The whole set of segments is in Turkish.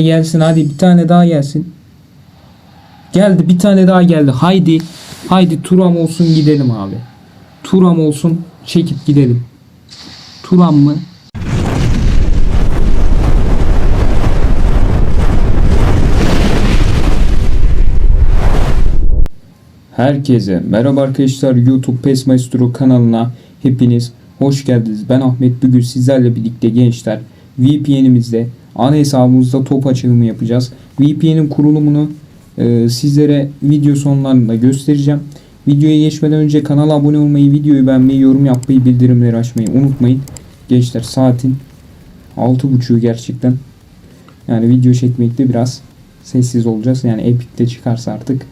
Gelsin hadi bir tane daha gelsin. Geldi bir tane daha geldi. Haydi. Haydi Turam olsun gidelim abi. Turam olsun çekip gidelim. Turam mı? Herkese merhaba arkadaşlar YouTube PES Maestro kanalına hepiniz hoş geldiniz. Ben Ahmet bugün sizlerle birlikte gençler VPN'imizde ana hesabımızda top açılımı yapacağız. VPN'in kurulumunu e, sizlere video sonlarında göstereceğim. Videoya geçmeden önce kanala abone olmayı, videoyu beğenmeyi, yorum yapmayı, bildirimleri açmayı unutmayın. Gençler saatin 6.30'u gerçekten. Yani video çekmekte biraz sessiz olacağız. Yani Epic'te çıkarsa artık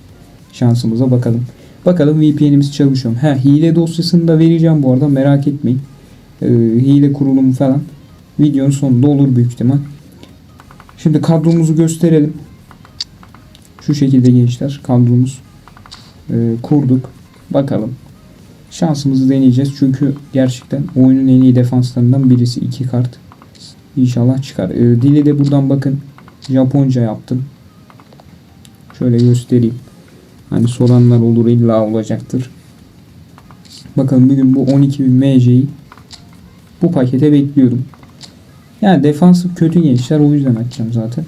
şansımıza bakalım. Bakalım VPN'imiz çalışıyor mu? Ha, hile dosyasını da vereceğim bu arada merak etmeyin. Ee, hile kurulumu falan videonun sonunda olur büyük ihtimal. Şimdi kadromuzu gösterelim. Şu şekilde gençler kadromuz e, kurduk. Bakalım. Şansımızı deneyeceğiz. Çünkü gerçekten oyunun en iyi defanslarından birisi. iki kart. İnşallah çıkar. E, dili de buradan bakın. Japonca yaptım. Şöyle göstereyim. Hani soranlar olur illa olacaktır. Bakalım bugün bu 12.000 MC'yi bu pakete bekliyorum. Yani defansif kötü gençler o yüzden açacağım zaten.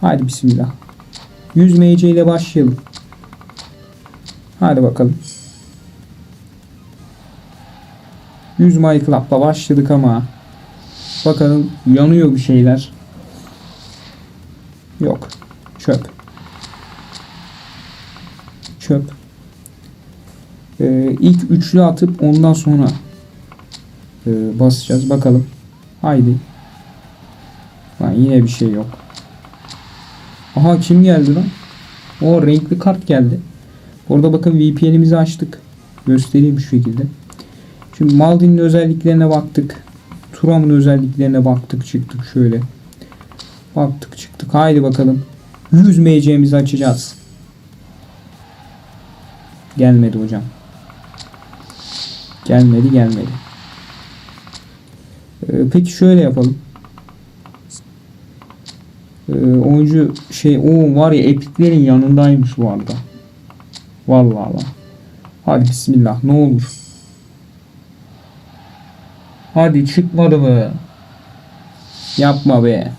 Hadi bismillah. 100 MC ile başlayalım. Hadi bakalım. 100 My Club'la başladık ama bakalım yanıyor bir şeyler. Yok. Çöp. Çöp. Ee, ilk üçlü atıp ondan sonra e, basacağız. Bakalım. Haydi. Lan yine bir şey yok. Aha kim geldi lan? O renkli kart geldi. Orada bakın VPN'imizi açtık. Göstereyim şu şekilde. Şimdi Maldini'nin özelliklerine baktık. Turam'ın özelliklerine baktık çıktık şöyle. Baktık çıktık. Haydi bakalım. 100 MC'mizi açacağız. Gelmedi hocam. Gelmedi gelmedi. Ee, peki şöyle yapalım. Ee, oyuncu şey o var ya epiklerin yanındaymış bu arada. Vallahi Allah. Hadi bismillah ne olur. Hadi çıkmadı mı? Yapma be.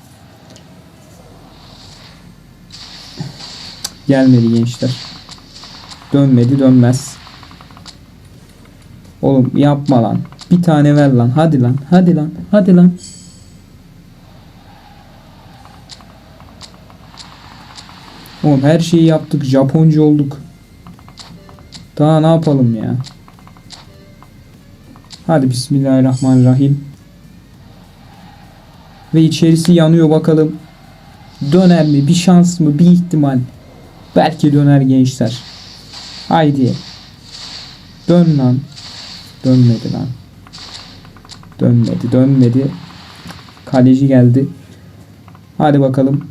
Gelmedi gençler. Dönmedi dönmez. Oğlum yapma lan. Bir tane ver lan. Hadi lan. Hadi lan. Hadi lan. Oğlum her şeyi yaptık. Japonca olduk. Daha ne yapalım ya? Hadi bismillahirrahmanirrahim. Ve içerisi yanıyor bakalım. Döner mi? Bir şans mı? Bir ihtimal. Belki döner gençler. Haydi. Dön lan. Dönmedi lan. Dönmedi, dönmedi. Kaleci geldi. Hadi bakalım.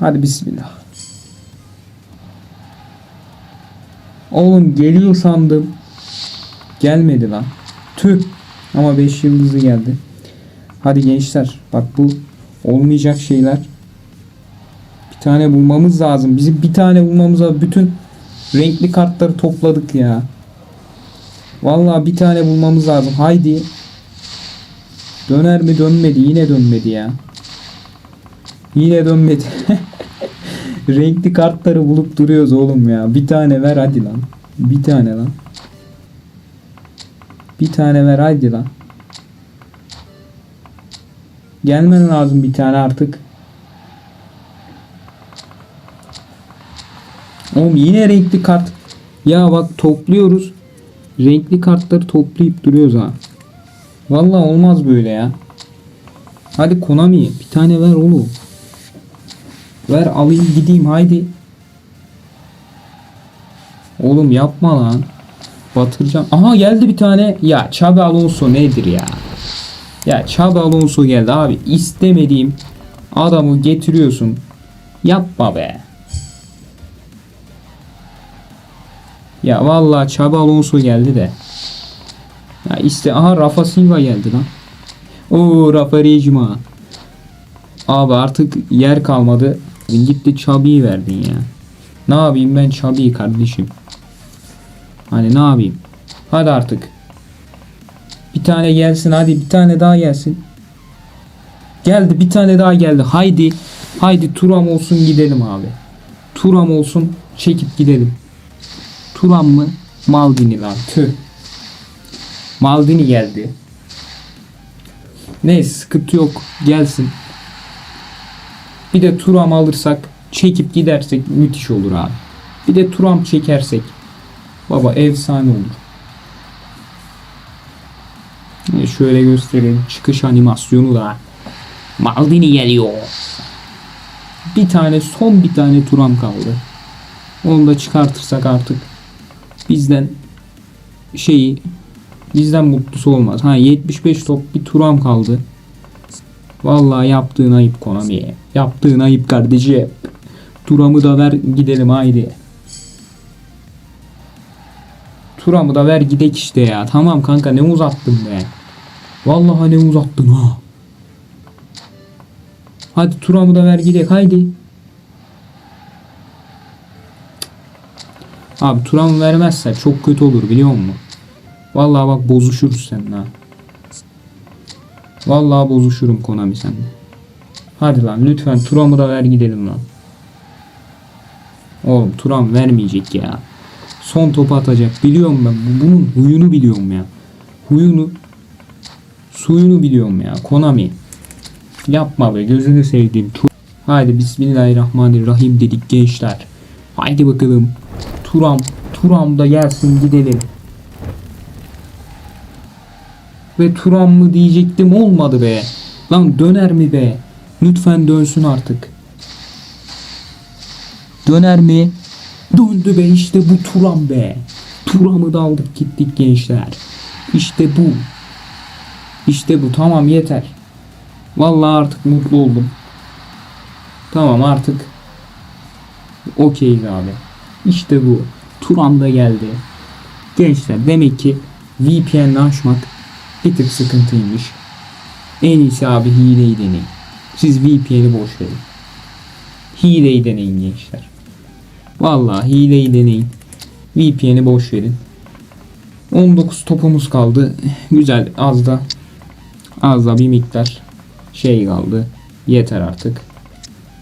Hadi bismillah. Oğlum geliyor sandım. Gelmedi lan. Tüh. Ama 5 yıldızı geldi. Hadi gençler. Bak bu olmayacak şeyler. Bir tane bulmamız lazım. Bizim bir tane bulmamız lazım. Bütün renkli kartları topladık ya. Vallahi bir tane bulmamız lazım. Haydi. Döner mi dönmedi. Yine dönmedi ya. Yine dönmedi. Renkli kartları bulup duruyoruz oğlum ya. Bir tane ver hadi lan. Bir tane lan. Bir tane ver hadi lan. Gelmen lazım bir tane artık. Oğlum yine renkli kart. Ya bak topluyoruz. Renkli kartları toplayıp duruyoruz ha. Vallahi olmaz böyle ya. Hadi Konami bir tane ver oğlum. Ver alayım gideyim haydi. Oğlum yapma lan. Batıracağım. Aha geldi bir tane. Ya Xabi Alonso nedir ya? Ya Xabi Alonso geldi abi. İstemediğim adamı getiriyorsun. Yapma be. Ya vallahi Xabi Alonso geldi de. Ya işte aha Rafa Silva geldi lan. Oo Rafa Rejima. Abi artık yer kalmadı. Gitti Çabi'yi verdin ya. Ne yapayım ben Çabi'yi kardeşim. Hani ne yapayım? Hadi artık. Bir tane gelsin hadi bir tane daha gelsin. Geldi bir tane daha geldi. Haydi. Haydi Turam olsun gidelim abi. Turam olsun çekip gidelim. Turam mı? Maldini lan tüh. Maldini geldi. Neyse sıkıntı yok. Gelsin. Bir de Turam alırsak çekip gidersek müthiş olur abi. Bir de Turam çekersek baba efsane olur. E, Şöyle göstereyim. Çıkış animasyonu da. Maldini geliyor. Bir tane son bir tane Turam kaldı. Onu da çıkartırsak artık bizden şeyi bizden mutlusu olmaz. Ha 75 top bir Turam kaldı. Vallahi yaptığın ayıp Konami'ye. Yaptığın ayıp kardeşim. Turamı da ver gidelim haydi. Turamı da ver gidek işte ya. Tamam kanka ne uzattın be. Vallahi ne uzattın ha. Hadi Turamı da ver gidek haydi. Abi Turamı vermezse çok kötü olur biliyor musun? Vallahi bak bozuşuruz seninle ha. Vallahi bozuşurum Konami seninle. Hadi lan lütfen Turam'ı da ver gidelim lan. Oğlum Turam vermeyecek ya. Son topu atacak. Biliyorum ben. Bu- Bunun huyunu biliyorum ya. Huyunu suyunu biliyorum ya. Konami. Yapma be gözünü sevdiğim. Haydi Bismillahirrahmanirrahim dedik gençler. Haydi bakalım. Turam. Turam da gelsin gidelim. Ve Turan mı diyecektim olmadı be. Lan döner mi be? Lütfen dönsün artık. Döner mi? Döndü be işte bu Turan be. Turan'ı da aldık gittik gençler. İşte bu. İşte bu tamam yeter. Vallahi artık mutlu oldum. Tamam artık. Okeyiz abi. İşte bu. Turan da geldi. Gençler demek ki VPN açmak bir tık sıkıntıymış. En iyisi abi hileyi deneyin. Siz VPN'i boş verin. Hileyi deneyin gençler. Vallahi hileyi deneyin. VPN'i boş verin. 19 topumuz kaldı. Güzel az da az da bir miktar şey kaldı. Yeter artık.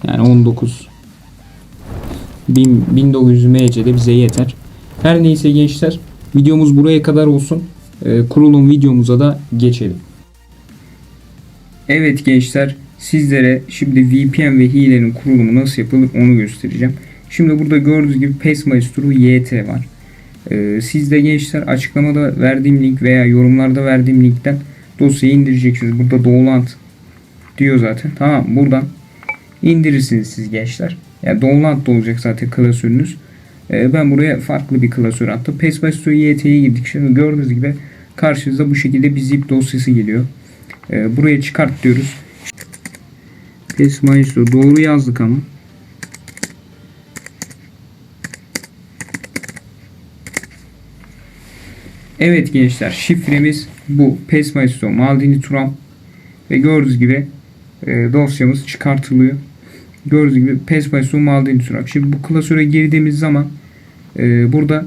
Yani 19 1000 1900 MC'de bize yeter. Her neyse gençler videomuz buraya kadar olsun. Ee, kurulum videomuza da geçelim. Evet gençler sizlere şimdi VPN ve hilenin kurulumu nasıl yapılır onu göstereceğim. Şimdi burada gördüğünüz gibi PES YT var. Ee, siz de gençler açıklamada verdiğim link veya yorumlarda verdiğim linkten dosyayı indireceksiniz. Burada download diyor zaten. Tamam buradan indirirsiniz siz gençler. Yani download da olacak zaten klasörünüz. Ee, ben buraya farklı bir klasör attım. PES Maestro YT'ye girdik. Şimdi gördüğünüz gibi karşınıza bu şekilde bir zip dosyası geliyor. Ee, buraya çıkart diyoruz. PES Maestro doğru yazdık ama. Evet gençler şifremiz bu. PES Maestro Maldini Turam ve gördüğünüz gibi e, dosyamız çıkartılıyor. Gördüğünüz gibi PES Maestro Maldini Turam. Şimdi bu klasöre girdiğimiz zaman e, burada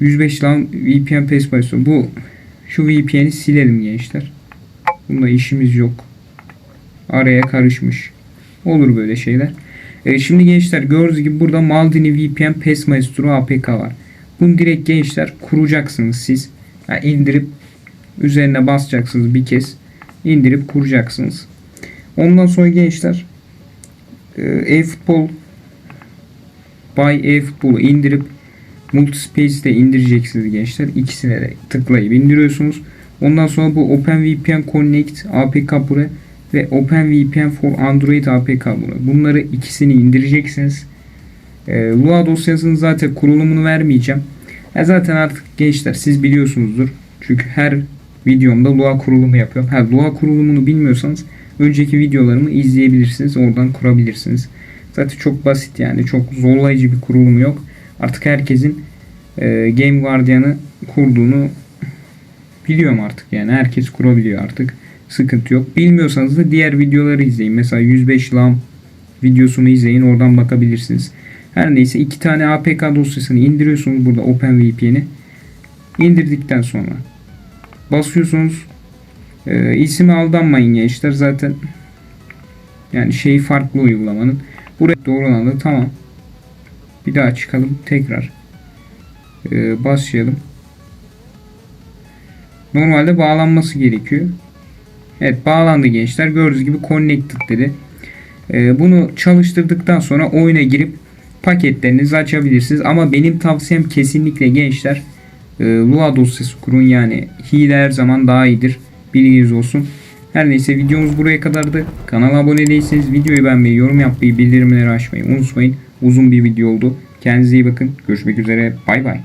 105 lan VPN PES Maestro. Bu şu VPN'i silelim gençler. Bunda işimiz yok. Araya karışmış. Olur böyle şeyler. E, şimdi gençler gördüğünüz gibi burada Maldini VPN PES Maestro APK var. Bunu direkt gençler kuracaksınız siz. Yani indirip üzerine basacaksınız bir kez. indirip kuracaksınız. Ondan sonra gençler e-futbol Buy e-futbolu indirip Multispace'i de indireceksiniz gençler. İkisine de tıklayıp indiriyorsunuz. Ondan sonra bu OpenVPN Connect APK buraya ve OpenVPN for Android APK buraya. Bunları ikisini indireceksiniz. E, Lua dosyasının zaten kurulumunu vermeyeceğim. Ya zaten artık gençler siz biliyorsunuzdur. Çünkü her videomda Lua kurulumu yapıyorum. Ha, Lua kurulumunu bilmiyorsanız önceki videolarımı izleyebilirsiniz. Oradan kurabilirsiniz. Zaten çok basit yani. Çok zorlayıcı bir kurulumu yok. Artık herkesin e, Game Guardian'ı kurduğunu biliyorum artık yani. Herkes kurabiliyor artık. Sıkıntı yok. Bilmiyorsanız da diğer videoları izleyin. Mesela 105 lam videosunu izleyin. Oradan bakabilirsiniz. Her neyse iki tane APK dosyasını indiriyorsunuz burada OpenVPN'i. İndirdikten sonra basıyorsunuz. Ee, isime aldanmayın gençler. Zaten yani şey farklı uygulamanın. Buraya doğrulandı. Tamam. Bir daha çıkalım. Tekrar. Ee, başlayalım. Normalde bağlanması gerekiyor. Evet bağlandı gençler. Gördüğünüz gibi connected dedi. Ee, bunu çalıştırdıktan sonra oyuna girip paketlerinizi açabilirsiniz. Ama benim tavsiyem kesinlikle gençler e, Lua dosyası kurun. Yani hile her zaman daha iyidir. Bilginiz olsun. Her neyse videomuz buraya kadardı. Kanala abone değilseniz videoyu beğenmeyi, yorum yapmayı, bildirimleri açmayı unutmayın. Uzun bir video oldu. Kendinize iyi bakın. Görüşmek üzere. Bay bay.